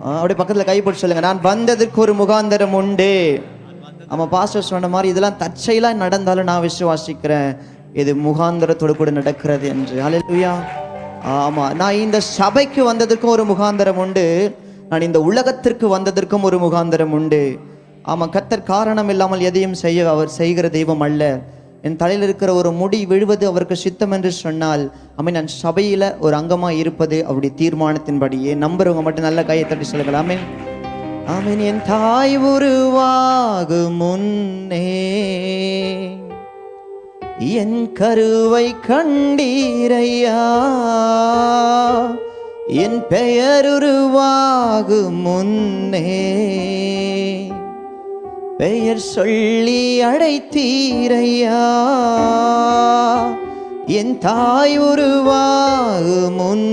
அப்படியே பக்கத்தில் கை சொல்லுங்க. நான் வந்ததற்கு ஒரு முகாந்தரம் உண்டு. ஆமாம் பாஸ்டர் சொன்ன மாதிரி இதெல்லாம் தற்செயலாக நடந்தாலும் நான் விசுவாசிக்கிறேன். இது முகாந்தரத்தோடு கூட நடக்கிறது என்று. ஹalleluya ஆமாம் நான் இந்த சபைக்கு வந்ததற்கும் ஒரு முகாந்தரம் உண்டு. நான் இந்த உலகத்திற்கு வந்ததற்கும் ஒரு முகாந்தரம் உண்டு. ஆமாம் கத்தர் காரணம் இல்லாமல் எதையும் செய்ய அவர் செய்கிற தெய்வம் அல்ல. என் தலையில் இருக்கிற ஒரு முடி விழுவது அவருக்கு சித்தம் என்று சொன்னால் அமை நான் சபையில் ஒரு அங்கமா இருப்பது அவருடைய தீர்மானத்தின்படியே. நம்புறவங்க மட்டும் நல்ல கையை தட்டி சொல்லுங்கள். ஆமென். என் தாய் உருவாகும் முன்னே என் கருவை கண்டீரையா? என் பெயர் முன்னே பெயர் சொல்லி அழைத்தீரையா என் தாய் உருவாகு முன்